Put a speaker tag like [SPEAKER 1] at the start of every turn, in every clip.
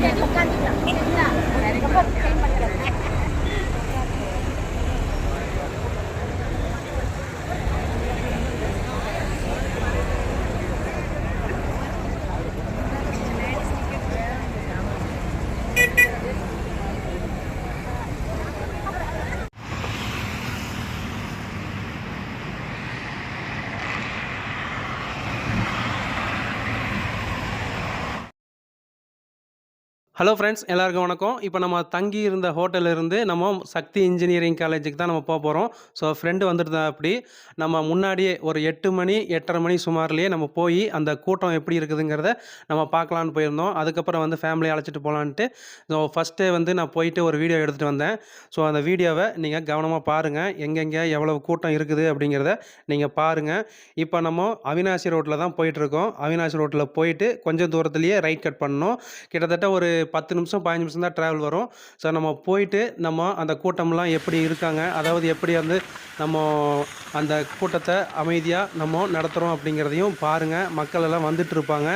[SPEAKER 1] แกทุกท่าน
[SPEAKER 2] hello friends எல்லாருக்கும் வணக்கம். இப்போ நம்ம தங்கி இருந்த ஹோட்டலிருந்து நம்ம சக்தி இன்ஜினியரிங் காலேஜுக்கு தான் நம்ம போக போகிறோம் ஸோ ஃப்ரெண்டு வந்துட்டு தான் அப்படி. நம்ம முன்னாடியே ஒரு எட்டு மணி எட்டரை மணி சுமார்லேயே நம்ம போய் அந்த கூட்டம் எப்படி இருக்குதுங்கிறத நம்ம பார்க்கலான்னு போயிருந்தோம். அதுக்கப்புறம் வந்து ஃபேமிலி அழைச்சிட்டு போகலான்ட்டு ஸோ ஃபஸ்ட்டே வந்து நான் போயிட்டு ஒரு வீடியோ எடுத்துகிட்டு வந்தேன். ஸோ அந்த வீடியோவை நீங்கள் கவனமாக பாருங்கள் எங்கெங்கே எவ்வளவு கூட்டம் இருக்குது அப்படிங்கிறத நீங்கள் பாருங்கள் இப்போ நம்ம அவினாசி ரோட்டில் தான் போயிட்டுருக்கோம் அவினாசி ரோட்டில் போயிட்டு கொஞ்சம் தூரத்துலேயே ரைட் கட் பண்ணணும். கிட்டத்தட்ட ஒரு பத்து நிமிஷம் பதினஞ்சு நிமிஷம் தான் ட்ராவல் வரும். ஸோ நம்ம போயிட்டு நம்ம அந்த கூட்டம்லாம் எப்படி இருக்காங்க அதாவது எப்படி வந்து நம்ம அந்த கூட்டத்தை அமைதியாக நம்ம நடத்துகிறோம் அப்படிங்கிறதையும் பாருங்கள் மக்கள் எல்லாம் வந்துட்டு இருப்பாங்க.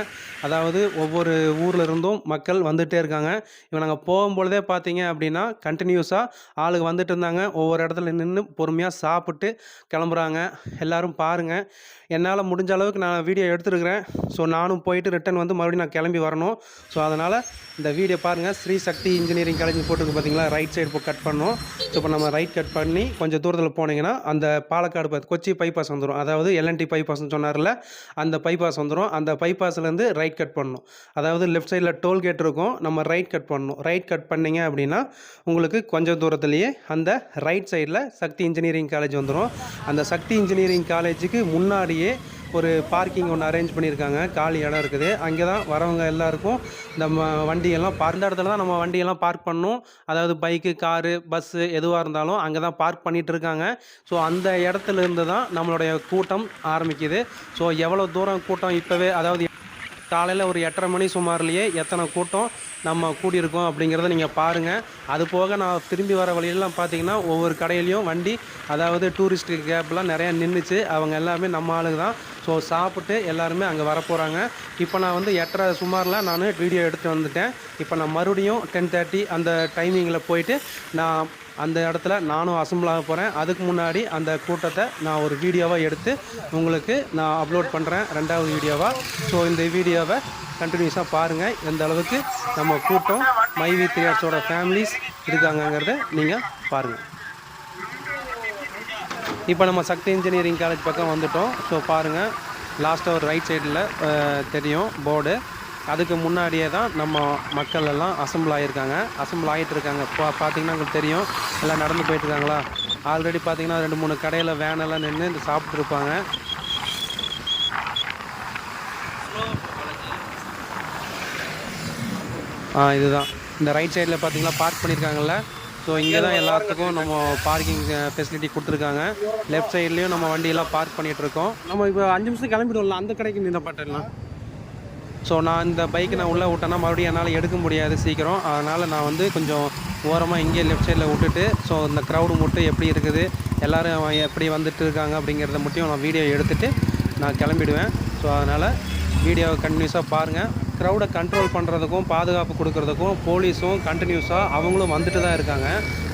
[SPEAKER 2] அதாவது ஒவ்வொரு ஊரில் இருந்தும் மக்கள் வந்துகிட்டே இருக்காங்க. இப்போ நாங்கள் போகும்பொழுதே பார்த்தீங்க அப்படின்னா கண்டினியூஸாக ஆளுங்க வந்துட்டு இருந்தாங்க. ஒவ்வொரு இடத்துல நின்று பொறுமையாக சாப்பிட்டு கிளம்புறாங்க. எல்லோரும் பாருங்கள் என்னால் முடிஞ்ச அளவுக்கு நான் வீடியோ எடுத்துருக்கிறேன். ஸோ நானும் போயிட்டு ரிட்டன் வந்து மறுபடியும் நான் கிளம்பி வரணும். ஸோ அதனால் இந்த வீடியோ பாருங்கள் ஸ்ரீ சக்தி இன்ஜினியரிங் காலேஜ் போட்டுருக்கு பார்த்தீங்களா ரைட் சைடு கட் பண்ணோம் ஸோ இப்போ நம்ம ரைட் கட் பண்ணி கொஞ்சம் தூரத்தில் போனீங்கன்னா அந்த பாலக்காடு கொச்சி பைபாஸ் வந்துடும் அதாவது எல்என்டி பைபாஸ்னு சொன்னார்ல அந்த பைபாஸ் வந்துடும் அந்த பைபாஸ்லேருந்து ரைட் கட் பண்ணணும். அதாவது லெஃப்ட் சைடில் டோல்கேட் இருக்கும். நம்ம ரைட் கட் பண்ணணும். ரைட் கட் பண்ணீங்க அப்படின்னா உங்களுக்கு கொஞ்சம் தூரத்துலேயே அந்த ரைட் சைடில் சக்தி இன்ஜினியரிங் காலேஜ் வந்துடும் அந்த சக்தி இன்ஜினியரிங் காலேஜுக்கு முன்னாடியே ஒரு பார்க்கிங் ஒன்று அரேஞ்ச் பண்ணியிருக்காங்க. காலி இடம் இருக்குது. அங்கே தான் வரவங்க எல்லாருக்கும் நம்ம வண்டியெல்லாம் பார்க் இந்த இடத்துல தான் நம்ம வண்டியெல்லாம் பார்க் பண்ணணும். அதாவது பைக்கு காரு பஸ்ஸு எதுவாக இருந்தாலும் அங்கே தான் பார்க் பண்ணிகிட்டு இருக்காங்க ஸோ அந்த இடத்துல இருந்து தான் நம்மளுடைய கூட்டம் ஆரம்பிக்குது. ஸோ எவ்வளோ தூரம் கூட்டம் இப்போவே அதாவது காலையில் ஒரு எட்டரை மணி சுமார்லேயே எத்தனை கூட்டம் நம்ம கூடியிருக்கோம் அப்படிங்கிறத நீங்கள் பாருங்கள் அது போக நான் திரும்பி வர வழியெல்லாம் பார்த்தீங்கன்னா ஒவ்வொரு கடையிலையும் வண்டி அதாவது டூரிஸ்ட் கேப்லாம் நிறையா நின்றுச்சு அவங்க எல்லாமே நம்ம ஆளுங்க தான் ஸோ சாப்பிட்டு எல்லாருமே அங்கே வரப்போகிறாங்க இப்போ நான் வந்து எட்டரை சுமாரில் நான் வீடியோ எடுத்து வந்துட்டேன். இப்போ நான் மறுபடியும் டென் தேர்ட்டி அந்த டைமிங்கில் போயிட்டு நான் அந்த இடத்துல நானும் அசம்பிள் ஆக போகிறேன் அதுக்கு முன்னாடி அந்த கூட்டத்தை நான் ஒரு வீடியோவாக எடுத்து உங்களுக்கு நான் அப்லோட் பண்ணுறேன் ரெண்டாவது வீடியோவாக ஸோ இந்த வீடியோவை கண்டினியூஸாக பாருங்கள் எந்த அளவுக்கு நம்ம கூட்டம் மைவி த்ரீயார்ஸோட ஃபேமிலிஸ் இருக்காங்கங்கிறத நீங்கள் பாருங்கள் இப்போ நம்ம சக்தி இன்ஜினியரிங் காலேஜ் பக்கம் வந்துவிட்டோம் ஸோ பாருங்கள் லாஸ்ட்டாக ஒரு ரைட் சைடில் தெரியும். போர்டு அதுக்கு முன்னாடியே தான் நம்ம மக்கள் எல்லாம் அசம்பிள் ஆகியிருக்காங்க அசம்பிள் ஆகிட்டு இருக்காங்க பா பார்த்தீங்கன்னா உங்களுக்கு தெரியும். எல்லாம் நடந்து போயிட்டு இருக்காங்களா ஆல்ரெடி பார்த்தீங்கன்னா ரெண்டு மூணு கடையில் வேனெல்லாம் நின்று இந்த சாப்பிட்ருப்பாங்க ஆ இதுதான். இந்த ரைட் சைடில் பார்த்தீங்கன்னா பார்க் பண்ணியிருக்காங்கல்ல ஸோ இங்கே தான் எல்லாத்துக்கும் நம்ம பார்க்கிங் ஃபெசிலிட்டி கொடுத்துருக்காங்க. லெஃப்ட் சைட்லேயும் நம்ம வண்டியெல்லாம் பார்க் பண்ணிகிட்டு இருக்கோம் நம்ம இப்போ அஞ்சு நிமிஷம் கிளம்பிடுவோம்ல. அந்த கடைக்கு நின்று பாட்டெல்லாம் ஸோ நான் இந்த பைக்கை நான் உள்ளே விட்டேன்னா மறுபடியும் என்னால் எடுக்க முடியாது சீக்கிரம். அதனால் நான் வந்து கொஞ்சம் ஓரமாக இங்கே லெஃப்ட் சைடில் விட்டுட்டு ஸோ இந்த க்ரௌடு மட்டும் எப்படி இருக்குது எல்லோரும் எப்படி வந்துட்டு இருக்காங்க அப்படிங்கிறத மட்டும் நான் வீடியோ எடுத்துகிட்டு நான் கிளம்பிடுவேன். ஸோ அதனால் வீடியோவை கண்டினியூஸாக பாருங்கள் க்ரௌடை கண்ட்ரோல் பண்ணுறதுக்கும் பாதுகாப்பு கொடுக்கறதுக்கும் போலீஸும் கண்டினியூஸாக அவங்களும் வந்துட்டு தான் இருக்காங்க.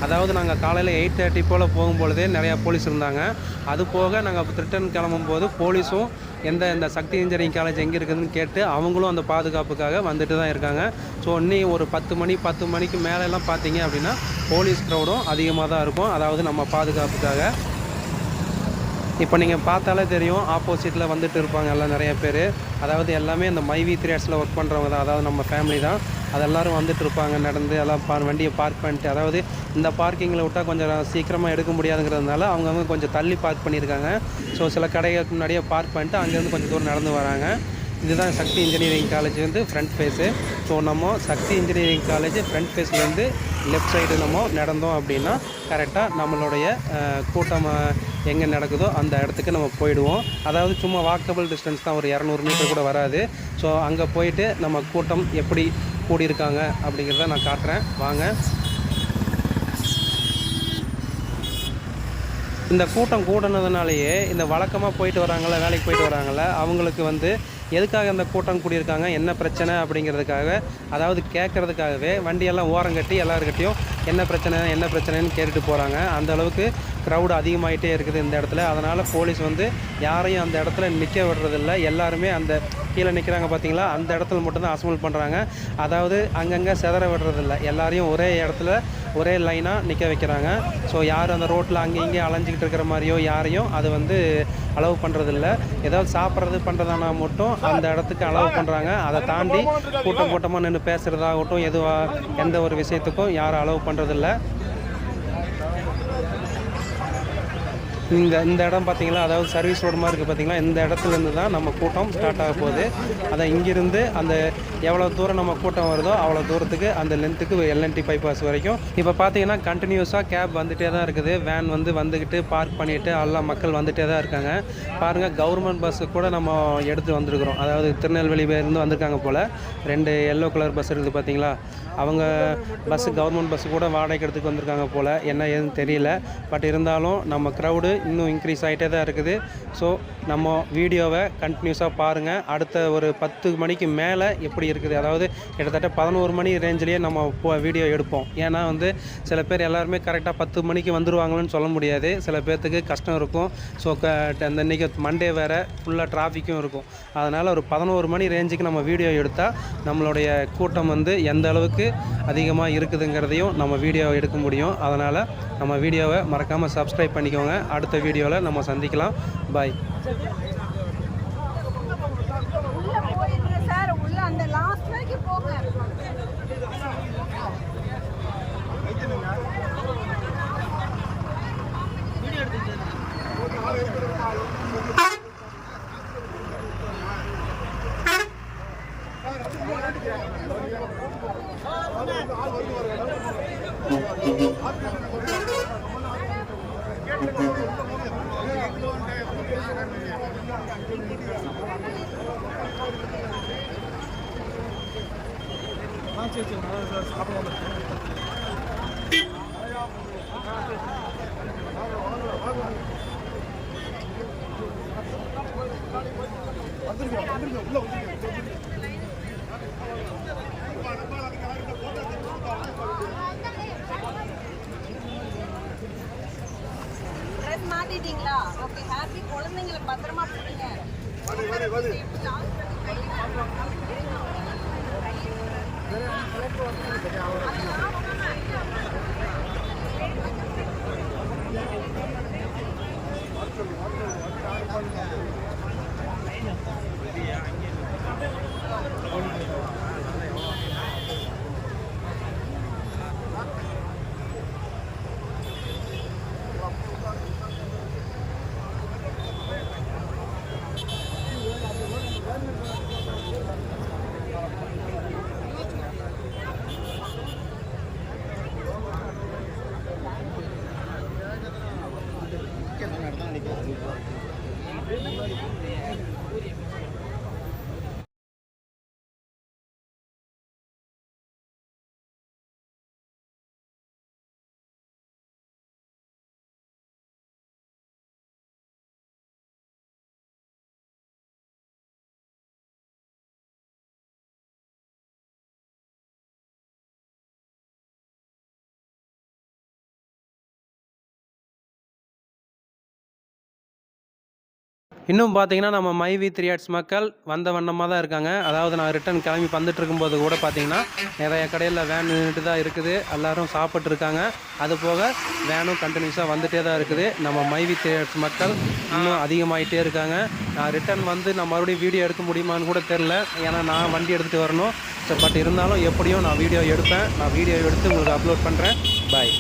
[SPEAKER 2] அதாவது நாங்கள் காலையில் எயிட் தேர்ட்டி போல் போகும்பொழுதே நிறையா போலீஸ் இருந்தாங்க. அது போக நாங்கள் ரிட்டர்ன் கிளம்பும்போது போலீஸும் எந்த இந்த சக்தி இன்ஜினியரிங் காலேஜ் எங்கே இருக்குதுன்னு கேட்டு அவங்களும் அந்த பாதுகாப்புக்காக வந்துட்டு தான் இருக்காங்க. ஸோ இன்னி ஒரு பத்து மணி பத்து மணிக்கு மேலெல்லாம் பார்த்தீங்க அப்படின்னா போலீஸ் க்ரௌடும் அதிகமாக தான் இருக்கும். அதாவது நம்ம பாதுகாப்புக்காக இப்போ நீங்கள் பார்த்தாலே தெரியும் ஆப்போசிட்டில் வந்துட்டு இருப்பாங்க எல்லாம் நிறைய பேர். அதாவது எல்லாமே இந்த மைவி த்ரேட்ஸில் ஒர்க் பண்ணுறவங்க தான். அதாவது நம்ம ஃபேமிலி தான். அது எல்லோரும் வந்துட்டு இருப்பாங்க நடந்து எல்லாம் பா வண்டியை பார்க் பண்ணிட்டு. அதாவது இந்த பார்க்கிங்கில் விட்டால் கொஞ்சம் சீக்கிரமாக எடுக்க முடியாதுங்கிறதுனால அவங்கவுங்க கொஞ்சம் தள்ளி பார்க் பண்ணியிருக்காங்க. ஸோ சில கடைகளுக்கு முன்னாடியே பார்க் பண்ணிட்டு அங்கேருந்து கொஞ்சம் தூரம் நடந்து வராங்க. இதுதான் சக்தி இன்ஜினியரிங் காலேஜ் வந்து ஃப்ரண்ட் ஃபேஸு ஸோ நம்ம சக்தி இன்ஜினியரிங் காலேஜ் ஃப்ரண்ட் ஃபேஸ்லேருந்து லெஃப்ட் சைடு நம்ம நடந்தோம் அப்படின்னா கரெக்டாக நம்மளுடைய கூட்டம் எங்கே நடக்குதோ அந்த இடத்துக்கு நம்ம போயிடுவோம். அதாவது சும்மா வாக்கபிள் டிஸ்டன்ஸ் தான் ஒரு இரநூறு மீட்டர் கூட வராது. ஸோ அங்கே போயிட்டு நம்ம கூட்டம் எப்படி கூடியிருக்காங்க அப்படிங்கிறத நான் காட்டுறேன். வாங்க. இந்த கூட்டம் கூடினதுனாலேயே இந்த வழக்கமாக போயிட்டு வராங்களே வேலைக்கு போயிட்டு வராங்கள அவங்களுக்கு வந்து எதுக்காக அந்த கூட்டம் கூடியிருக்காங்க? என்ன பிரச்சனை அப்படிங்கிறதுக்காக அதாவது கேட்குறதுக்காகவே வண்டியெல்லாம் ஓரம் கட்டி எல்லாருக்கிட்டையும் என்ன பிரச்சனை என்ன பிரச்சனைன்னு கேட்டுட்டு போகிறாங்க அந்த அளவுக்கு க்ரௌடு அதிகமாகிட்டே இருக்குது இந்த இடத்துல. அதனால் போலீஸ் வந்து யாரையும் அந்த இடத்துல நிற்க விடுறதில்ல. எல்லாருமே அந்த கீழே நிற்கிறாங்க பார்த்தீங்களா? அந்த இடத்துல மட்டும்தான் அசம்பிள் பண்ணுறாங்க அதாவது அங்கங்கே செதற விடுறதில்ல. எல்லாரையும் ஒரே இடத்துல ஒரே லைனாக நிற்க வைக்கிறாங்க. ஸோ யாரும் அந்த ரோட்டில் அங்கே இங்கே அலைஞ்சிக்கிட்டு இருக்கிற மாதிரியோ யாரையும் அது வந்து அலோவ் பண்ணுறதில்ல ஏதாவது சாப்பிட்றது பண்ணுறதானா மட்டும் அந்த இடத்துக்கு அலோவ் பண்ணுறாங்க அதை தாண்டி கூட்டம் கூட்டமாக நின்று பேசுகிறதாகட்டும் எதுவாக எந்த ஒரு விஷயத்துக்கும் யாரும் அலோவ் பண்ணுறதில்ல இந்த இந்த இடம் பார்த்தீங்களா? அதாவது சர்வீஸ் ரோடு மாதிரி இருக்குது பார்த்தீங்களா? இந்த இடத்துலேருந்து தான் நம்ம கூட்டம் ஸ்டார்ட் ஆக போகுது. அதை இங்கிருந்து அந்த எவ்வளோ தூரம் நம்ம கூட்டம் வருதோ அவ்வளோ தூரத்துக்கு அந்த லென்த்துக்கு எல்என்டி பைபாஸ் வரைக்கும். இப்போ பார்த்தீங்கன்னா கண்டினியூஸாக கேப் வந்துகிட்டே தான் இருக்குது. வேன் வந்து வந்துக்கிட்டு பார்க் பண்ணிவிட்டு எல்லாம் மக்கள் வந்துகிட்டே தான் இருக்காங்க. பாருங்கள் கவர்மெண்ட் பஸ்ஸு கூட நம்ம எடுத்து வந்திருக்கிறோம். அதாவது திருநெல்வேலியிலேருந்து வந்திருக்காங்க போல். ரெண்டு எல்லோ கலர் பஸ் இருக்குது பார்த்தீங்களா அவங்க பஸ்ஸு கவர்மெண்ட் பஸ்ஸு கூட வாடகைக்கு எடுத்துக்கு வந்திருக்காங்க போல். என்ன ஏதுன்னு தெரியல. பட் இருந்தாலும் நம்ம க்ரௌடு இன்னும் இன்க்ரீஸ் ஆகிட்டே தான் இருக்குது. ஸோ நம்ம வீடியோவை கண்டினியூஸாக பாருங்கள் அடுத்த ஒரு பத்து மணிக்கு மேலே எப்படி இருக்குது. அதாவது கிட்டத்தட்ட பதினோரு மணி ரேஞ்சிலேயே நம்ம போ வீடியோ எடுப்போம். ஏன்னா வந்து சில பேர் எல்லாருமே கரெக்டாக பத்து மணிக்கு வந்துருவாங்கன்னு சொல்ல முடியாது. சில பேர்த்துக்கு கஷ்டம் இருக்கும். ஸோ க அந்த இன்றைக்கி மண்டே வேறு ஃபுல்லாக டிராஃபிக்கும் இருக்கும். அதனால் ஒரு பதினோரு மணி ரேஞ்சுக்கு நம்ம வீடியோ எடுத்தால் நம்மளுடைய கூட்டம் வந்து எந்த அளவுக்கு அதிகமாக இருக்குதுங்கிறதையும் நம்ம வீடியோ எடுக்க முடியும். அதனால் நம்ம வீடியோவை மறக்காமல் சப்ஸ்கிரைப் பண்ணிக்கோங்க. அடுத்த வீடியோவில் நம்ம சந்திக்கலாம். பாய்
[SPEAKER 1] உள்ள போயிருங்க சார் உள்ள அந்த லாஸ்ட் வரைக்கும் போங்க ட்ரெஸ் மாத்திட்டீங்களா? ஓகே ஹாப்பி குழந்தைங்களை பத்திரமா பிடிங்க. Yeah, I'm getting it. Really?
[SPEAKER 2] இன்னும் பார்த்தீங்கன்னா நம்ம மை வி த்ரீ ஆர்ட்ஸ் மக்கள் வந்த வண்ணமாக தான் இருக்காங்க. அதாவது நான் ரிட்டன் கிளம்பி வந்துட்டு இருக்கும்போது கூட பார்த்தீங்கன்னா நிறைய கடையில் வேன் நின்றுட்டு தான் இருக்குது. எல்லோரும் சாப்பிட்டு இருக்காங்க. அது போக வேனும் கண்டினியூஸாக வந்துகிட்டே தான் இருக்குது. நம்ம மை வி த்ரீ ஆர்ட்ஸ் மக்கள் இன்னும் அதிகமாகிட்டே இருக்காங்க. நான் ரிட்டன் வந்து நான் மறுபடியும் வீடியோ எடுக்க முடியுமான்னு கூட தெரில ஏன்னா நான் வண்டி எடுத்துகிட்டு வரணும். ஸோ பட் இருந்தாலும் எப்படியும் நான் வீடியோ எடுப்பேன். நான் வீடியோ எடுத்து உங்களுக்கு அப்லோட் பண்ணுறேன் பாய்